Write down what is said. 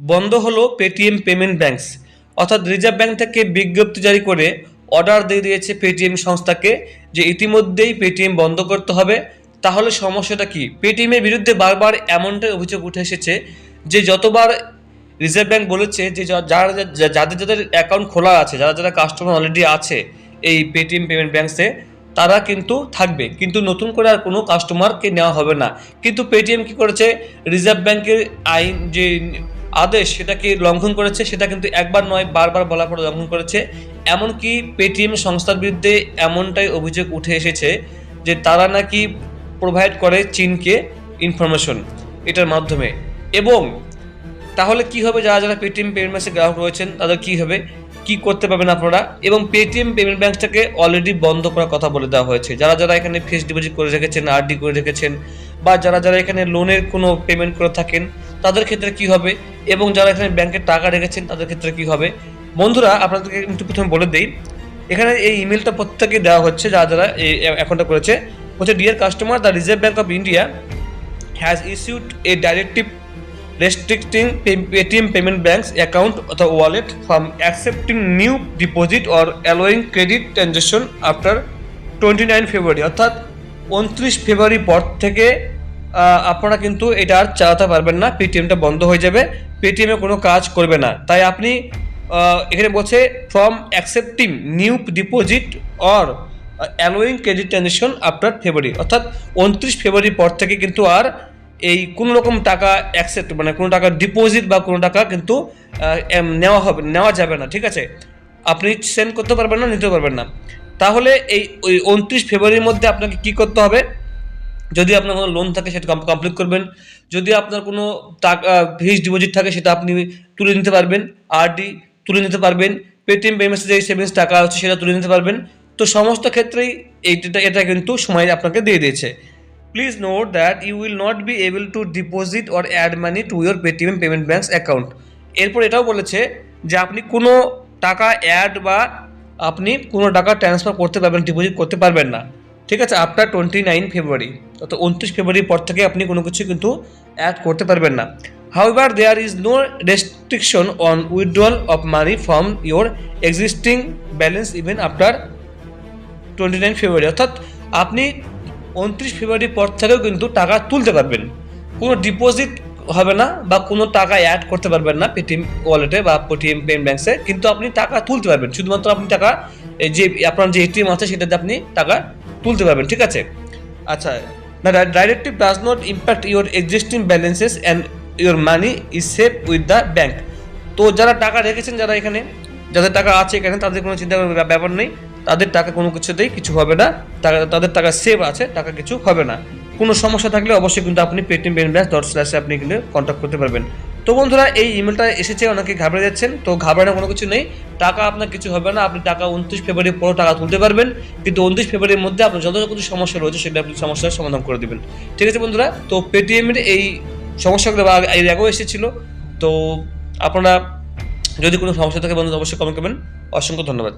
বন্ধ হলো Paytm payment banks অর্থাৎ রিজার্ভ ব্যাংক থেকে বিজ্ঞপ্তি জারি করে অর্ডার দিয়ে দিয়েছে পেটিএম সংস্থাকে যে ইতিমধ্যেই পেটিএম বন্ধ করতে হবে। তাহলে সমস্যাটা কি? পেটিএমের বিরুদ্ধে বারবার এমনটাই অভিযোগ উঠে এসেছে যে যতবার রিজার্ভ ব্যাংক বলেছে যে যারা যাদের যাদের অ্যাকাউন্ট খোলা আছে, যারা যারা কাস্টমার অলরেডি আছে এই পেটিএম পেমেন্ট ব্যাংকসে তারা কিন্তু থাকবে। কিন্তু নতুন করে আর কোনো কাস্টমারকে নেওয়া হবে না। কিন্তু পেটিএম কি করেছে? রিজার্ভ ব্যাংকের আইন যে আদেশ সেটাকে লঙ্ঘন করেছে, সেটা কিন্তু একবার নয়, বারবার বলার পরে লঙ্ঘন করেছে। এমনকি পেটিএম সংস্থার বিরুদ্ধে এমনটাই অভিযোগ উঠে এসেছে যে তারা নাকি প্রোভাইড করে চীনকে ইনফরমেশন এটার মাধ্যমে। এবং তাহলে কি হবে যারা যারা পেটিএম পেমেন্ট ব্যাংকের গ্রাহক রয়েছেন, তাদের কি হবে? কি করতে পারবেন আপনারা? এবং পেটিএম পেমেন্ট ব্যাংকটাকে অলরেডি বন্ধ করার কথা বলে দেওয়া হয়েছে। যারা যারা এখানে ফিক্সড ডিপোজিট করে রেখেছেন আরডি করে রেখেছেন, বা যারা যারা এখানে লোনের কোনো পেমেন্ট করে থাকেন তাদের ক্ষেত্রে কি হবে? এবং যারা এখানে ব্যাংকে টাকা রেখেছেন, তাদের ক্ষেত্রে কি হবে? বন্ধুরা, আপনাদেরকে একটু প্রথমে বলে দিই, এখানে এই ইমেলটা প্রত্যেকে দেওয়া হচ্ছে, যারা যারা এই অ্যাকাউন্টটা করেছে। হচ্ছে dear customer the Reserve Bank of India has issued a directive pay- Paytm payment banks account or the wallet, from accepting new deposit or allowing credit transaction after 29 February অর্থাৎ, উনত্রিশ ফেব্রুয়ারি পর থেকে আপনারা কিন্তু এটা আর চালাতে পারবেন না পেটিএমটা বন্ধ হয়ে যাবে পেটিএমে কোনো কাজ করবে না। তাই আপনি এখানে বলছে from accepting new deposit or allowing credit transaction after February অর্থাৎ উনত্রিশ ফেব্রুয়ারি পর থেকে কিন্তু আর এই কোনো রকম টাকা অ্যাকসেপ্ট মানে কোনো টাকা ডিপোজিট বা কোনো টাকা কিন্তু নেওয়া হবে, নেওয়া যাবে না, ঠিক আছে? আপনি সেন্ড করতে পারবেন না নিতে পারবেন না। তাহলে এই, ওই উনত্রিশ ফেব্রুয়ারির মধ্যে আপনাকে কি করতে হবে? যদি আপনার কোনো লোন থাকে সেটা কমপ্লিট করবেন। যদি আপনার কোনো টাকা ফিক্সড ডিপোজিট থাকে সেটা আপনি তুলে নিতে পারবেন আরডি তুলে নিতে পারবেন পেটিএম পেমেন্টস যে সেভিংস টাকা আছে সেটা তুলে নিতে পারবেন। তো সমস্ত ক্ষেত্রেই এইটা এটা কিন্তু সময় আপনাকে দিয়ে দিয়েছে। Please note that you will not be able to deposit or add money to your Paytm payment banks account এরপর এটাও বলেছে যে আপনি কোনো টাকা অ্যাড বা আপনি কোনো টাকা ট্রান্সফার করতে পারবেন ডিপোজিট করতে পারবেন না। ঠিক আছে আফটার টোয়েন্টি নাইন ফেব্রুয়ারি অর্থাৎ উনত্রিশ ফেব্রুয়ারির পর থেকে আপনি কোনো কিছু কিন্তু অ্যাড করতে পারবেন না। However there is no restriction on withdrawal of money from your existing balance even after twenty nine February অর্থাৎ আপনি উনত্রিশ ফেব্রুয়ারির পর থেকেও কিন্তু টাকা তুলতে পারবেন। কোনো ডিপোজিট হবে না বা কোনো টাকা অ্যাড করতে পারবেন না পেটিএম ওয়ালেটে বা পেটিএম পেমেন্ট ব্যাংকসে কিন্তু আপনি টাকা তুলতে পারবেন। শুধুমাত্র আপনি টাকা যে আপনার যে এটিএম আছে, সেটাতে আপনি টাকা তুলতে পারবেন, ঠিক আছে? আচ্ছা না directive does not impact your existing balances and your money is safe with the bank তো যারা টাকা রেখেছেন, যারা এখানে, যাদের টাকা আছে এখানে, তাদের কোনো চিন্তা করার ব্যাপার নেই। তাদের টাকা কোনো কিছুতেই কিছু হবে না। তাদের টাকা সেভ আছে, টাকা কিছু হবে না। কোনো সমস্যা থাকলে অবশ্যই কিন্তু আপনি পেটিএম পেমেন্ট ব্যাংক ডট স্ল্যাশে আপনি কিন্তু কন্ট্যাক্ট করতে পারবেন। তো বন্ধুরা, এই ইমেলটা এসেছে, অনেকে ঘাবড়ে যাচ্ছেন, তো ঘাবড়ানোর কোনো কিছু নেই। টাকা আপনার কিছু হবে না, আপনি টাকা উনত্রিশ ফেব্রুয়ারি পরও টাকা তুলতে পারবেন, কিন্তু উনত্রিশ ফেব্রুয়ারির মধ্যে আপনার যত কিছু সমস্যা রয়েছে সেটা আপনি সমস্যার সমাধান করে দেবেন। ঠিক আছে বন্ধুরা, তো পেটিএমের এই সমস্যাগুলো বা এর আগেও এসেছিল। তো আপনারা যদি কোনো সমস্যা থাকে বন্ধু অবশ্যই কমেন্ট করবেন। অসংখ্য ধন্যবাদ।